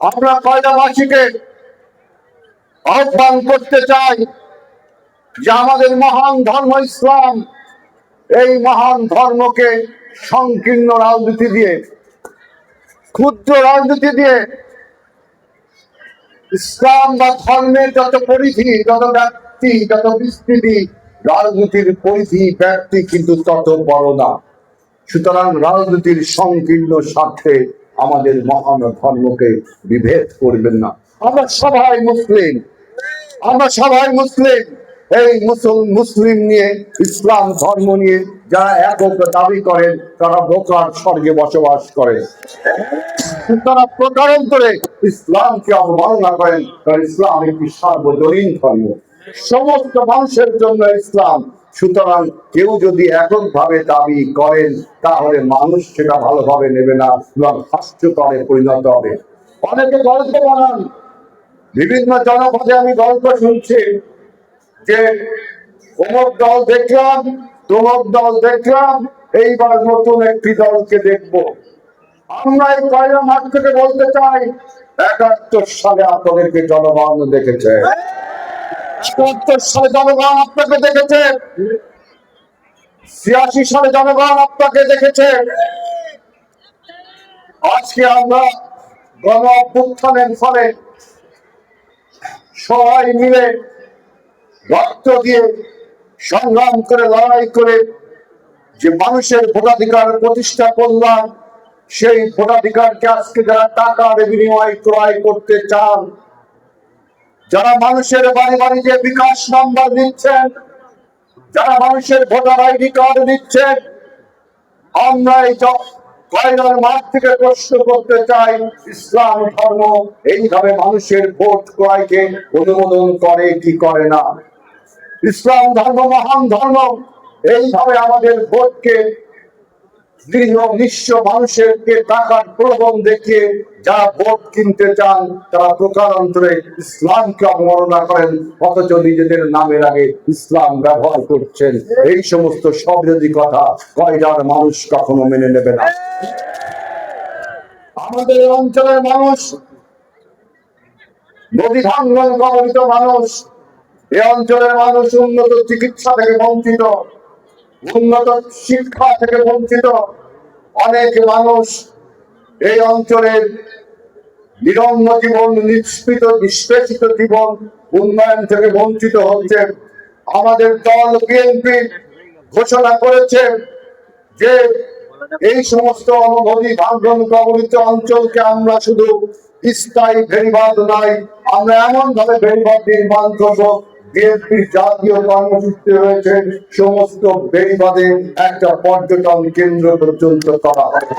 আমরা কয়লাবাসীকে আহ্বান করতে চাই যে আমাদের মহান ধর্ম ইসলাম এই মহান ধর্মকে সংকীর্ণ রাজনীতি দিয়ে, ক্ষুদ্র রাজনীতি দিয়ে ইসলাম বা ধর্মের যত পরিধি, যত ব্যক্তি, যত বিস্তৃতি, রাজনীতির পরিধি, ব্যক্তি কিন্তু তত বড় না। সুতরাং রাজনীতির সংকীর্ণ স্বার্থে আমাদের মহান ধর্মকে বিভেদ করবেন না। আমরা সবাই মুসলিম। আমরা সবাই মুসলিম। এই মুসল, মুসলিম নিয়ে, ইসলাম ধর্ম নিয়ে যারা একক দাবি করেন, তারা বোকার স্বর্গে বসবাস করে। তারা প্রকারান্তরে ইসলামকে অবমাননা করেন। কারণ ইসলাম একটি সার্বজনীন ধর্ম। সমস্ত মানুষের জন্য ইসলাম সুতরাং কেউ যদি এককভাবে দাবি করেন, তাহলে মানুষ সেটা ভালোভাবে নেবে না এবং হাস্যকরে পরিণত হবে। অনেকে গল্প বানান। বিভিন্ন জনপদে আমি গল্প শুনছি যে, অমুক দল দেখলাম, তমুক দল দেখলাম, এইবার নতুন একটি দলকে দেখব। আমরা এই কয়লা মাঠ থেকে বলতে চাই, একাত্তর সালে আপনাদেরকে জনগণ দেখেছে। জনগণ আপনাকে দেখেছে। ছিয়াশি সালে জনগণ আপনাকে দেখেছে। আজকে আমরা গণ অভ্যুত্থানের ফলে সবাই মিলে রক্ত দিয়ে সংগ্রাম করে, লড়াই করে যে মানুষের ভোটাধিকার প্রতিষ্ঠা করলাম, সেই ভোটাধিকারকে আজকে যারা টাকার বিনিময়, ক্রয় করতে চান যারা মানুষের বাড়ি বাড়ি বিকাশ নাম্বার দিচ্ছেন যারা মানুষের ভোটার আইডি কার্ড দিচ্ছেন আমরা এই কয়লার মাঠ থেকে প্রশ্ন করতে চাই, ইসলাম ধর্ম এইভাবে মানুষের ভোট ক্রয়কে অনুমোদন করে, কি করে না? ইসলাম ধর্ম মহান ধর্ম, এইভাবে আমাদের ভোটকে আগে ইসলাম ব্যবহার করছেন। এই সমস্ত কথা মানুষ কখনো মেনে নেবে না? আমাদের অঞ্চলের মানুষ, নদী ভাঙ্গন মানুষ, এই অঞ্চলের মানুষ উন্নত চিকিৎসা থেকে বঞ্চিত। উন্নত শিক্ষা থেকে বঞ্চিত অনেক মানুষ এই অঞ্চলের নিরন্ন জীবন নিষ্পিত নিষ্পেষিত জীবন উন্নয়ন থেকে বঞ্চিত হচ্ছে। আমাদের দল বিএনপি ঘোষণা করেছে যে এই সমস্ত নদী ভাঙ্গন কবলিত অঞ্চলকে আমরা শুধু স্থায়ী ভেরিবাদ নাই আমরা এমন ভাবে ভেরিবাদ নির্মাণ করব বিএনপির জাতীয় কর্মসূচিতে রয়েছে সমস্ত বেড়িবাদে একটা পর্যটন কেন্দ্র পর্যন্ত করা হবে।